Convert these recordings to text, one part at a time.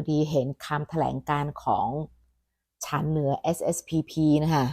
อดีเห็นคำแถลงการของฉันเหนือ SSPP นะคะ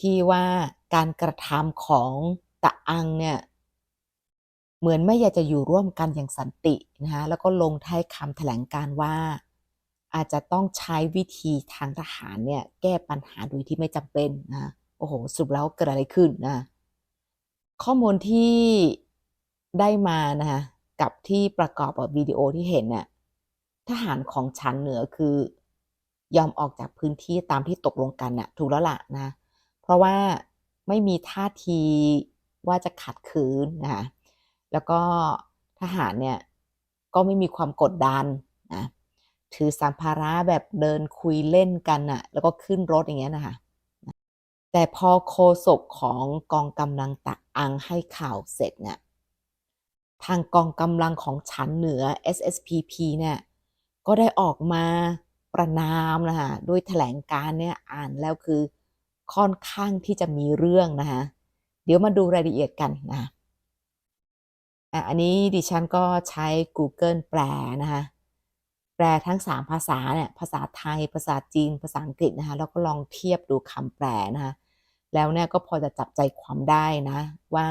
ที่ว่าการกระทำของตะอังเนี่ยเหมือนไม่อยากจะอยู่ร่วมกันอย่างสันตินะคะแล้วก็ลงท้ายคำแถลงการว่า อาจจะต้องใช้วิธีทางทหารเนี่ยแก้ปัญหาโดยที่ไม่จำเป็นนะโอ้โหสรุปแล้วเกิดอะไรขึ้นนะข้อมูลที่ได้มานะคะกับที่ประกอบกับวิดีโอที่เห็นเนี่ย ทหารของฉันเหนือคือยอมออกจากพื้นที่ตามที่ตกลงกันน่ะ ถูกแล้วล่ะนะ เพราะว่าไม่มีท่าทีว่าจะขัดขืนนะแล้วก็ทหารเนี่ยก็ไม่มีความกดดันนะถือสัมภาระแบบเดินคุยเล่นกันน่ะ แล้วก็ขึ้นรถอย่างเงี้ยนะคะแต่พอโคศกของกองกำลังตะอังให้ข่าวเสร็จเนี่ยทางกองกำลังของฉันเหนือ SSPP เนี่ย ก็ได้ออกมาประนามนะคะด้วยแถลงการเนี่ยอ่านแล้วคือค่อนข้างที่จะมีเรื่องนะคะเดี๋ยวมาดูรายละเอียดกันนะอะอันนี้ดิฉันก็ใช้ Google แปลนะคะแปลทั้ง 3 ภาษาเนี่ยภาษาไทย ภาษาจีน ภาษาอังกฤษนะคะแล้วก็ลองเทียบดูคำแปลนะคะแล้วเนี่ยก็พอจะจับใจความได้นะว่า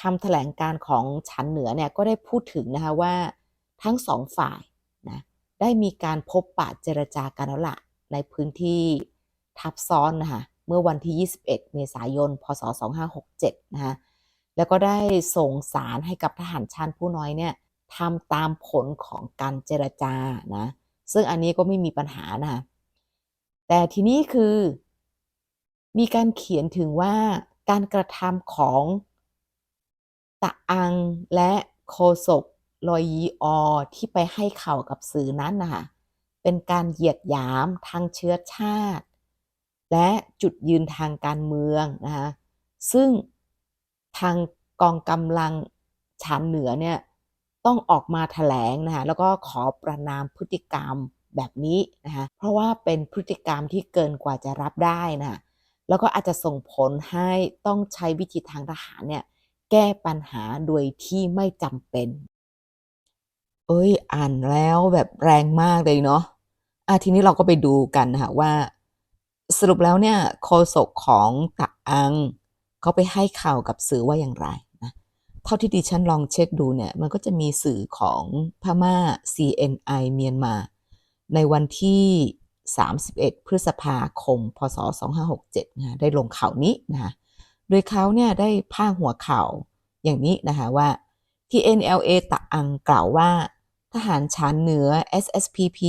คำแถลงการของฉันเหนือเนี่ยก็ได้พูดถึงนะคะว่าทั้งสองฝ่าย ได้มีการพบปะเจรจากันแล้วละในพื้นที่ทับซ้อนนะคะเมื่อวันที่ 21 เมษายน พศ 2567 นะคะแล้วก็ได้ส่งสารให้กับทหารชั้นผู้น้อยเนี่ยทำตามผลของการเจรจานะซึ่งอันนี้ก็ไม่มีปัญหานะแต่ทีนี้คือ มีการเขียนถึงว่าการกระทำของตะอังและโคศก ลอยยีออที่ไปให้ข่าวกับสื่อนั้นนะคะเป็นการเหยียดหยามทางเชื้อชาติ และจุดยืนทางการเมืองนะคะซึ่งทางกองกำลังชานเหนือเนี่ยต้องออกมาแถลงนะคะแล้วก็ขอประนามพฤติกรรมแบบนี้นะคะเพราะว่าเป็นพฤติกรรมที่เกินกว่าจะรับได้นะแล้วก็อาจจะส่งผลให้ต้องใช้วิธีทางทหารเนี่ยแก้ปัญหาโดยที่ไม่จำเป็น อ้ยอ่านแล้วแบบแรงมากเลยเนาะอะทีนี้เราก็ไปดูกันนะคะว่า สรุปแล้วเนี่ยโฆษกของตะอังเขาไปให้ข่าวกับสื่อว่าอย่างไรนะเท่าที่ดิฉันลองเช็คดูเนี่ยมันก็จะมีสื่อของพม่า CNI เมียนมา ในวันที่ 31 พฤษภาคม พศ 2567นะได้ลงข่าวนี้นะคะโดยเขาเนี่ยได้พาดหัวข่าวอย่างนี้นะคะว่า TNLA ตะอังกล่าวว่า ทหารชานเหนือ SSPP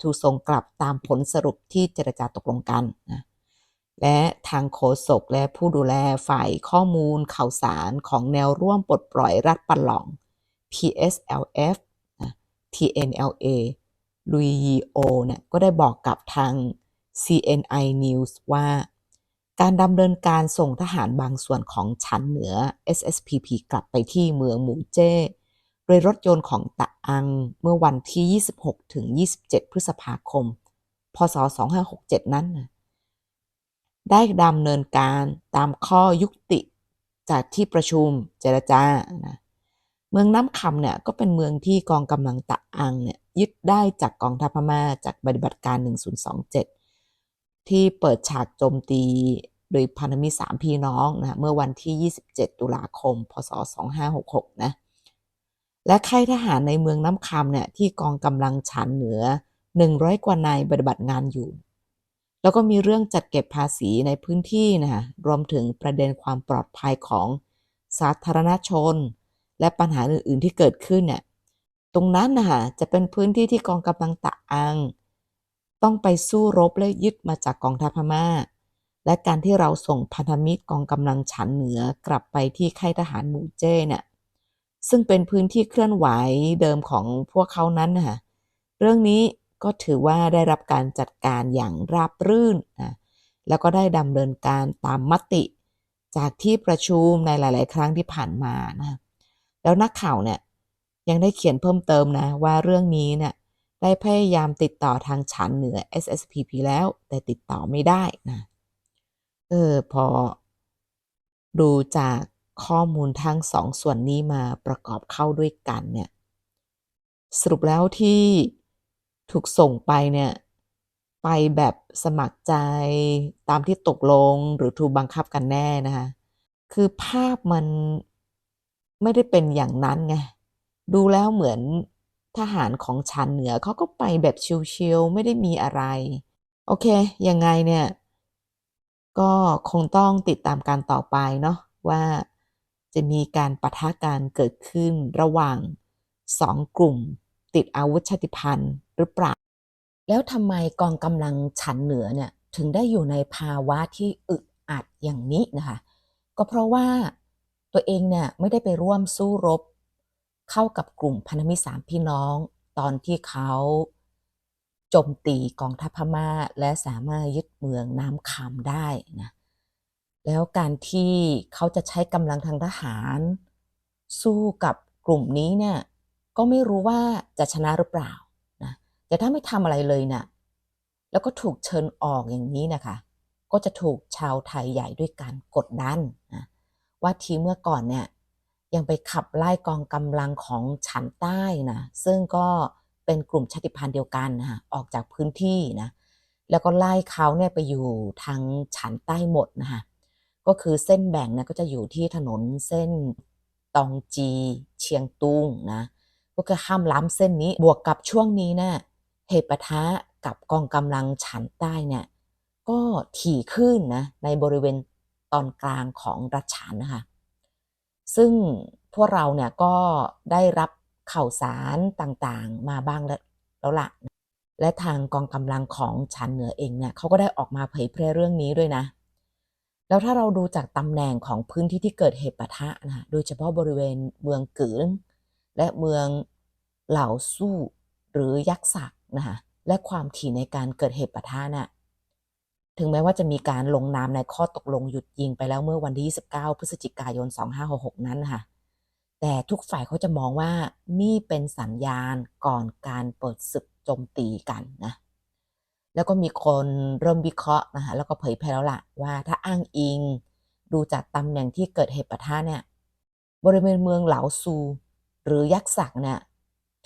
ถูกส่งกลับตามผลสรุปที่เจรจาตกลงกันนะและทางโฆษกและผู้ดูแลฝ่ายข้อมูลข่าวสารของแนวร่วมปลดปล่อยรัฐปันหลอง PSLF TNLA ลุยยีโอเนี่ยก็ได้บอกกับทาง CNI News ว่า การดำเนินการส่งทหารบางส่วนของชั้นเหนือ SSPP กลับไปที่เมืองหมูเจ้ โดยรถยนต์ของตะอังเมื่อวันที่ 26 ถึง 27 พฤษภาคม พศ 2567 นั้น ได้ดำเนินการตามข้อยุติจากที่ประชุมเจรจานะเมืองน้ำคำเนี่ยก็เป็นเมืองที่กองกำลังตะอังเนี่ยยึดได้จากกองทัพพม่าจากปฏิบัติการ 1027 ที่เปิดฉากโจมตีโดยพันธมิตรสามพี่น้องนะเมื่อวันที่ 27 ตุลาคม พศ 2566 นะ และค่ายทหารในเมืองน้ำคำเนี่ยที่กองกำลังฉานเหนือ100กว่านายปฏิบัติงานอยู่ แล้วก็มีเรื่องจัดเก็บภาษีในพื้นที่นะรวมถึงประเด็นความปลอดภัยของสาธารณชน และปัญหาอื่นๆที่เกิดขึ้นเนี่ยตรงนั้นนะคะจะเป็นพื้นที่ที่กองกำลังตะอัง ต้องไปสู้รบและยึดมาจากกองทัพพม่า และการที่เราส่งพันธมิตรกองกำลังฉันเหนือกลับไปที่ค่ายทหารหมู่เจ้เนี่ย ซึ่งเป็นพื้นที่เคลื่อนไหวเดิมของพวกเขานั้นนะคะเรื่องนี้ก็ถือว่าได้รับการจัดการอย่างราบรื่นนะแล้วก็ได้ดำเนินการตามมติ จากที่ประชุมในหลาย ๆ ครั้งที่ผ่านมานะแล้วนักข่าวเนี่ยยังได้เขียนเพิ่มเติมนะว่าเรื่องนี้เนี่ยได้พยายามติดต่อทางฉันเหนือ SSPP แล้วแต่ติดต่อไม่ได้นะเออพอดูจาก ข้อมูลทั้งสองส่วนนี้มาประกอบเข้าด้วยกันเนี่ยสรุปแล้วที่ถูกส่งไปเนี่ยไปแบบสมัครใจตามที่ตกลงหรือถูกบังคับกันแน่นะคะคือภาพมันไม่ได้เป็นอย่างนั้นไงดูแล้วเหมือนทหารของชานเหนือเขาก็ไปแบบชิลๆไม่ได้มีอะไร โอเค ยังไงเนี่ย ก็คงต้องติดตามการต่อไปเนาะว่า จะมีการปะทะกันเกิดขึ้นระหว่างสองกลุ่ม ติดอาวุธชาติพันธุ์หรือเปล่า แล้วทำไมกองกำลังฉันเหนือเนี่ยถึงได้อยู่ในภาวะที่อึดอัดอย่างนี้นะคะ ก็เพราะว่าตัวเองเนี่ยไม่ได้ไปร่วมสู้รบ เข้ากับกลุ่มพันธมิตรสามพี่น้อง ตอนที่เขาโจมตีกองทัพพม่าและสามารถยึดเมืองน้ำคำได้นะ แล้วการที่เขาจะใช้กำลังทางทหาร สู้กับกลุ่มนี้เนี่ยก็ไม่รู้ว่าจะชนะหรือเปล่านะแต่ถ้าไม่ทำอะไรเลยนะ่ะแล้วก็ถูกเชิญออกอย่างนี้นะคะ ก็จะถูกชาวไทยใหญ่ด้วยการกดดันนะว่าทีเมื่อก่อนเนี่ยยังไปขับไล่กองกำลังของฉันใต้นะซึ่งก็เป็นกลุ่มชาติพันธุ์เดียวกันนะคะออกจากพื้นที่นะแล้วก็ไล่เขาเนี่ยไปอยู่ทางฉันใต้หมดนะคะ ก็คือเส้นแบ่งนะก็จะอยู่ที่ถนนเส้นตองจีเชียงตุงนะก็คือห้ามล้ำเส้นนี้บวกกับช่วงนี้นะ่ะเหตุปะทะกับกองกำลังฉันใต้เนี่ยก็ถี่ขึ้นนะในบริเวณตอนกลางของรัชฉานนะคะซึ่งพวกเราเนี่ยก็ได้รับข่าวสารต่างๆมาบ้างแล้วแล้วละและทางกองกำลังของชันเหนือเองเนี่ยเขาก็ได้ออกมาเผยแพร่เรื่องนี้ด้วยนะ แล้วถ้าเราดูจากตำแหน่งของพื้นที่ที่เกิดเหตุปะทะนะโดยเฉพาะบริเวณเมืองกืนและเมืองเหล่าสู้หรือยักษ์ศักนะคะและความถี่ในการเกิดเหตุปะทะน่ะถึงแม้ว่าจะมีการลงนามในข้อตกลงหยุดยิงไปแล้วเมื่อวันที่ 29 พฤศจิกายน 2566 นั้นนะคะแต่ทุกฝ่ายเขาจะมองว่านี่เป็นสัญญาณก่อนการเปิดศึกโจมตีกันนะ แล้วก็มีคนเริ่มวิเคราะห์นะคะแล้วก็เผยแพร่แล้วล่ะว่าถ้าอ้างอิง ดูจากตำแหน่งที่เกิดเหตุปะทะเนี่ยบริเวณเมืองเหลาซู หรือยักษ์ศักเนี่ย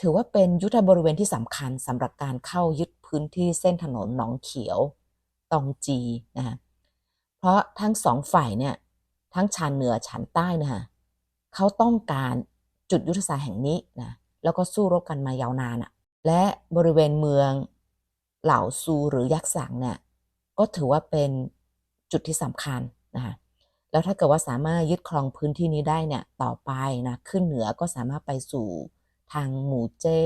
ถือว่าเป็นยุทธบริเวณที่สำคัญสำหรับการเข้ายึดพื้นที่เส้นถนนหนองเขียว ตองจีนะคะเพราะทั้งสองฝ่ายเนี่ยทั้งชานเหนือชานใต้นะคะเขาต้องการจุดยุทธศาสตร์แห่งนี้นะแล้วก็สู้รบกันมายาวนานอะ่ะและบริเวณเมือง เหล่าซูหรือยักษ์สังเนี่ยก็ถือว่าเป็นจุดที่สำคัญนะคะแล้วถ้าเกิดว่าสามารถยึดครองพื้นที่นี้ได้เนี่ยต่อไปนะขึ้นเหนือก็สามารถไปสู่ทางหมู่เจ้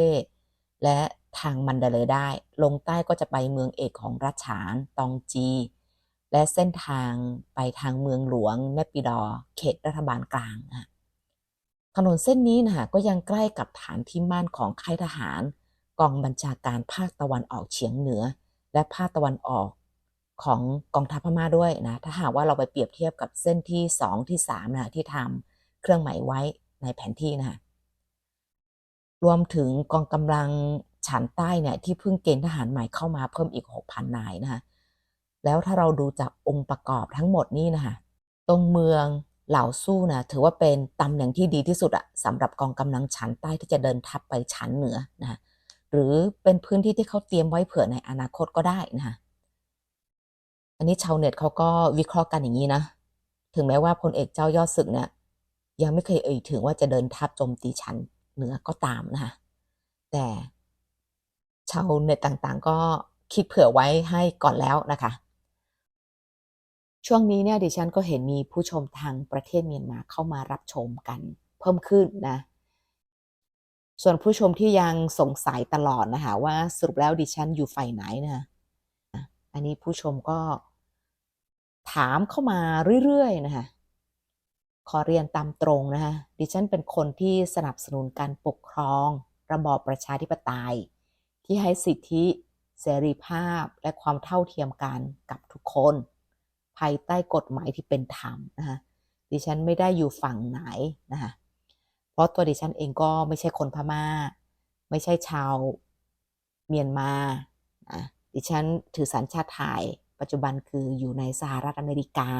และทางมันดาเลยได้ ลงใต้ก็จะไปเมืองเอกของรัชฉานตองจี และเส้นทางไปทางเมืองหลวงเนปิดอ เขตรัฐบาลกลางนะถนนเส้นนี้นะคะก็ยังใกล้กับฐานที่มั่นของค่ายทหาร กองบัญชาการภาคตะวันออกเฉียงเหนือ และภาคตะวันออกของกองทัพพม่าด้วยนะ ถ้าหากว่าเราไปเปรียบเทียบกับเส้นที่ 2 ที่ 3 นะที่ทำเครื่องหมายไว้ในแผนที่นะคะรวมถึงกองกำลังฉานใต้เนี่ยที่เพิ่งเกณฑ์ทหารใหม่เข้ามาเพิ่มอีก 6,000 นายนะคะแล้วถ้าเราดูจากองค์ประกอบทั้งหมดนี่นะคะตรงเมืองเหล่าสู้นะถือว่าเป็นตำแหน่งที่ดีที่สุดอะสำหรับกองกำลังชั้นใต้ที่จะเดินทัพไปชั้นเหนือนะ หรือเป็นพื้นที่ที่เขาเตรียมไว้เผื่อในอนาคตก็ได้นะอันนี้ชาวเน็ตเขาก็วิเคราะห์กันอย่างนี้นะ ถึงแม้ว่าพลเอกเจ้ายอดศึกเนี่ยยังไม่เคยเอ่ยถึงว่าจะเดินทัพโจมตีชั้นเหนือก็ตามนะคะแต่ชาวเน็ตต่างๆ ก็คิดเผื่อไว้ให้ก่อนแล้วนะคะ ช่วงนี้เนี่ยดิฉันก็เห็นมีผู้ชมทางประเทศเมียนมาเข้ามารับชมกัน เพิ่มขึ้นนะ ส่วนผู้ชมที่ยังสงสัยตลอดนะคะว่าสรุปแล้วดิฉันอยู่ฝ่ายไหนนะอันนี้ผู้ชมก็ถามเข้ามาเรื่อยๆนะคะขอเรียนตามตรงนะคะดิฉันเป็นคนที่สนับสนุนการปกครอง ระบอบประชาธิปไตย ที่ให้สิทธิเสรีภาพและความเท่าเทียมกันกับทุกคน ภายใต้กฎหมายที่เป็นธรรมนะคะดิฉันไม่ได้อยู่ฝั่งไหนนะคะ ราะตัวดิฉันเองก็ไม่ใช่คนพมา่า ไม่ใช่ชาวเมียนมานะดิฉันถือสัญชาติไทย ปัจจุบันคืออยู่ในสหรัฐอเมริกา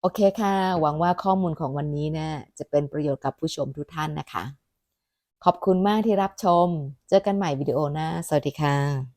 โอเคค่ะ หวังว่าข้อมูลของวันนี้เนี่ยจะเป็นประโยชน์กับผู้ชมทุกท่านนะคะ ขอบคุณมากที่รับชม เจอกันใหม่วิดีโอหน้า สวัสดีค่ะ